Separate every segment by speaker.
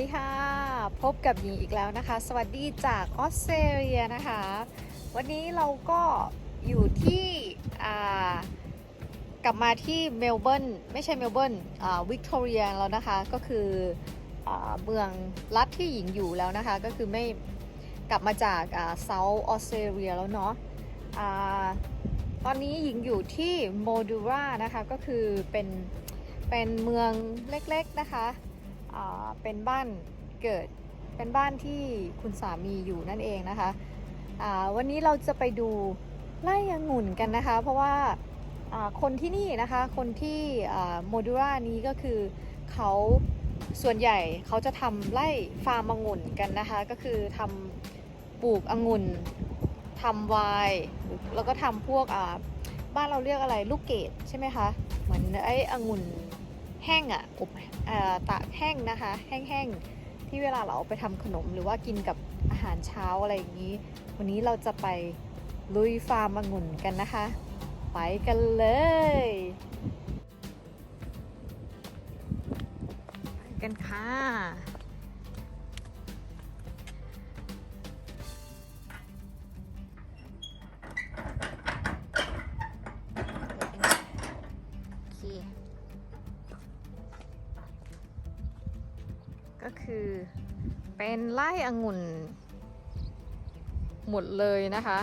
Speaker 1: ดีค่ะ พบกับหญิงอีกแล้วนะคะ สวัสดีจากออสเตรเลียนะคะ วันนี้เราก็อยู่ที่กลับมาที่เมลเบิร์นไม่ใช่เมลเบิร์นวิกตอเรียแล้วนะคะ ก็คืออเมืองรัฐที่หญิงอยู่แล้วนะคะ ก็คือไม่กลับมาจากเซาท์ออสเตรเลียแล้วเนาะอาตอนนี้หญิงอยู่ที่โมดูรานะคะ ก็คือเป็นเป็นเมืองเล็กๆนะคะ เป็นบ้านเกิดเป็นบ้านที่คุณสามีอยู่นั่นเองนะคะวันนี้เราจะไปดูไร่องุ่นกันนะคะ เพราะว่าคนที่นี่นะคะคนที่โมดูรานี้ก็คือเขาส่วนใหญ่เขาจะทำไร่ฟาร์มองุ่นกันนะคะ ก็คือทำปลูกองุ่นทำไวน์แล้วก็ทำพวกบ้านเราเรียกอะไรลูกเกดใช่ไหมคะ เหมือนไอ้องุ่น แห้งอะอบเอ่อตากแห้งนะคะ แห้งๆ ที่เวลาเราเอาไปทำขนมหรือว่ากินกับอาหารเช้าอะไรอย่างนี้ วันนี้เราจะไปลุยฟาร์มองุ่นกันนะคะ ไปกันเลยไปกันค่ะ ก็คือ เป็นไร่องุ่น หมดเลยนะคะ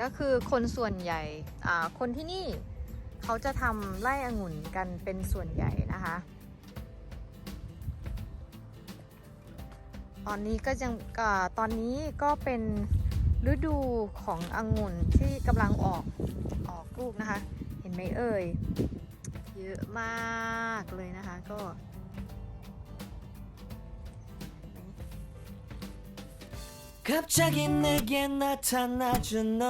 Speaker 1: ก็คือคนส่วนใหญ่อ่าคนที่นี่เขาจะทำไร่องุ่นกันเป็นส่วนใหญ่นะคะตอนนี้ก็ยังอตอนนี้ก็เป็น ฤดูขององุ่นที่กำลังออกออกลูกนะคะ เห็นไหมเอ่ย เยอะมากเลยนะคะ ก็
Speaker 2: 갑자기 내게 나타나준 너.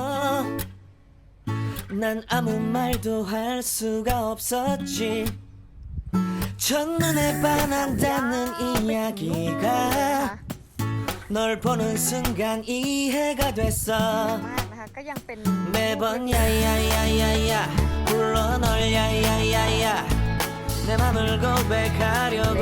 Speaker 2: 난 아무 말도 할 수가 없었지. 첫눈에 반한다는 이야기가 널 보는 순간 이해가 됐어.
Speaker 1: มากนะคะ ก็ยังเป็น
Speaker 2: 매번 야야야야야 불러 널 야야야야 내 맘을 고백하려고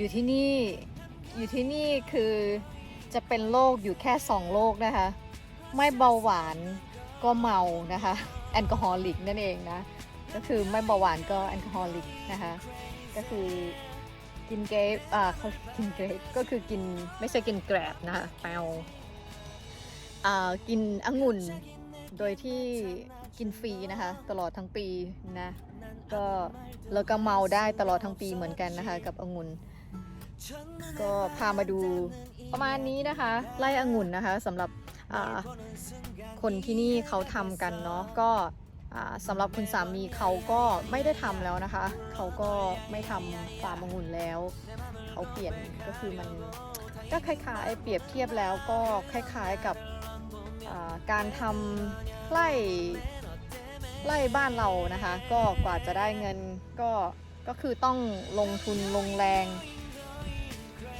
Speaker 1: อยู่ที่นี่อยู่ที่นี่คือจะเป็นโรคอยู่แค่สองโรคนะคะ ไม่เบาหวานก็เมานะคะแอลกอฮอลิกนั่นเองนะ ก็คือไม่เบาหวานก็แอลกอฮอลิกนะคะ ก็คือกินเกรฟอ่าเขากินเกรฟก็คือกินไม่ใช่กินแกรบนะคะแปลอ่ากินองุ่นโดยที่กินฟรีนะคะ ตลอดทั้งปีนะ ก็แล้วก็เมาได้ตลอดทั้งปีเหมือนกันนะคะ กับองุ่น ก็พามาดูประมาณนี้นะคะไล่องุ่นนะคะสำหรับคนที่นี่เขาทำกันเนาะก็สำหรับคุณสามีเขาก็ไม่ได้ทำแล้วนะคะ เขาก็ไม่ทำฟาร์มองุ่นแล้ว เขาเปลี่ยนก็คือมันก็คล้ายๆเปรียบเทียบแล้วก็คล้ายๆกับการทำไร่ไร่บ้านเรานะคะ ก็กว่าจะได้เงินก็ก็คือต้องลงทุนลงแรง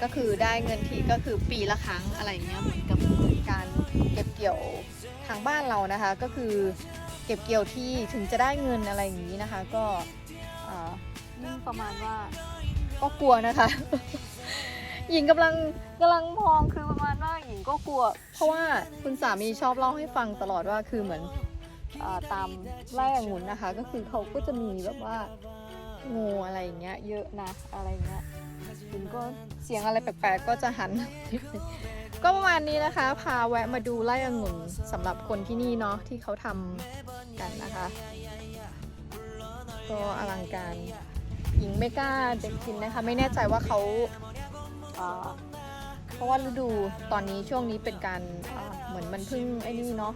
Speaker 1: ก็คือได้เงินทีก็คือปีละครั้งอะไรอย่างเงี้ยเหมือนกับการเก็บเกี่ยวทางบ้านเรานะคะ ก็คือเก็บเกี่ยวที่ถึงจะได้เงินอะไรอย่างนี้นะคะ ก็อ่ายิ่งประมาณว่าก็กลัวนะคะ หญิงกำลังกำลังมองคือประมาณว่าหญิงก็กลัว เพราะว่าคุณสามีชอบเล่าให้ฟังตลอดว่าคือเหมือนอตามไร่องุ่นนะคะ ก็คือเขาก็จะมีแบบว่า งูอะไรอย่างเงี้ยเยอะนะอะไรเงี้ยคุณก็เสียงอะไรแปลกๆก็จะหัน ก็ประมาณนี้นะคะ พาแวะมาดูไร่องุ่นสำหรับคนที่นี่เนาะที่เขาทำกันนะคะ ก็อลังการหญิงไม่กล้าจะกินนะคะ ไม่แน่ใจว่าเขาเอ่อเพราะว่าฤดูตอนนี้ช่วงนี้เป็นการ เหมือนมันเพิ่งไอ้นี่เนาะ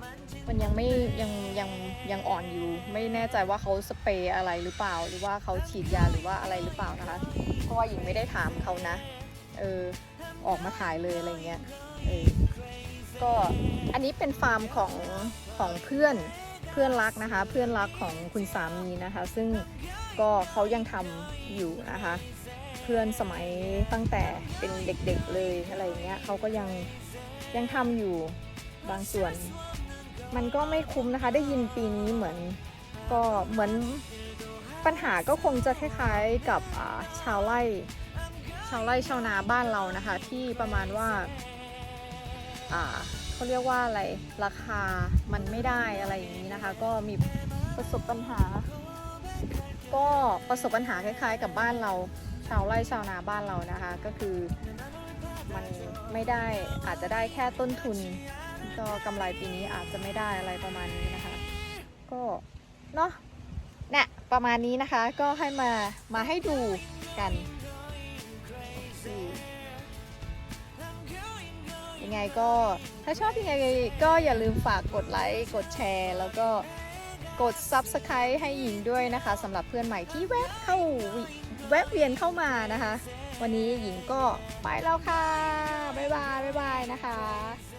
Speaker 1: มันยังไม่ยังยังยังอ่อนอยู่ ไม่แน่ใจว่าเขาสเปรย์อะไรหรือเปล่า หรือว่าเขาฉีดยาหรือว่าอะไรหรือเปล่านะคะ เพราะว่าหญิงไม่ได้ถามเขานะ เออออกมาถ่ายเลยอะไรเงี้ยเออก็อันนี้เป็นฟาร์มของของเพื่อนเพื่อนรักนะคะ เพื่อนรักของคุณสามีนะคะ ซึ่งก็เขายังทำอยู่นะคะ เพื่อนสมัยตั้งแต่เป็นเด็กๆเลยอะไรเงี้ยเขาก็ยังยังทำอยู่ บางส่วน มันก็ไม่คุ้มนะคะ ได้ยินปีนี้เหมือนก็เหมือนปัญหาก็คงจะคล้ายๆกับชาวไร่ชาวไร่ชาวนาบ้านเรานะคะ ที่ประมาณว่าเขาเรียกว่าอะไรราคามันไม่ได้อะไรอย่างนี้นะคะ ก็มีประสบปัญหา ก็ประสบปัญหาคล้าย ๆ กับบ้านเราชาวไร่ชาวนาบ้านเรานะคะ ก็คือมันไม่ได้อาจจะได้แค่ต้นทุน ก็กำไรปีนี้อาจจะไม่ได้อะไรประมาณนี้นะคะ ก็เนาะเนี่ยประมาณนี้นะคะก็ให้มามาให้ดูกันยังไงก็ถ้าชอบยังไงก็อย่าลืมฝากกดไลค์กดแชร์ แล้วก็กด Subscribe ให้หญิงด้วยนะคะสำหรับเพื่อนใหม่ที่แวะเข้าแวะเวียนเข้ามานะคะ วันนี้หญิงก็ไปแล้วค่ะ บ๊ายบาย บ๊ายบายนะคะ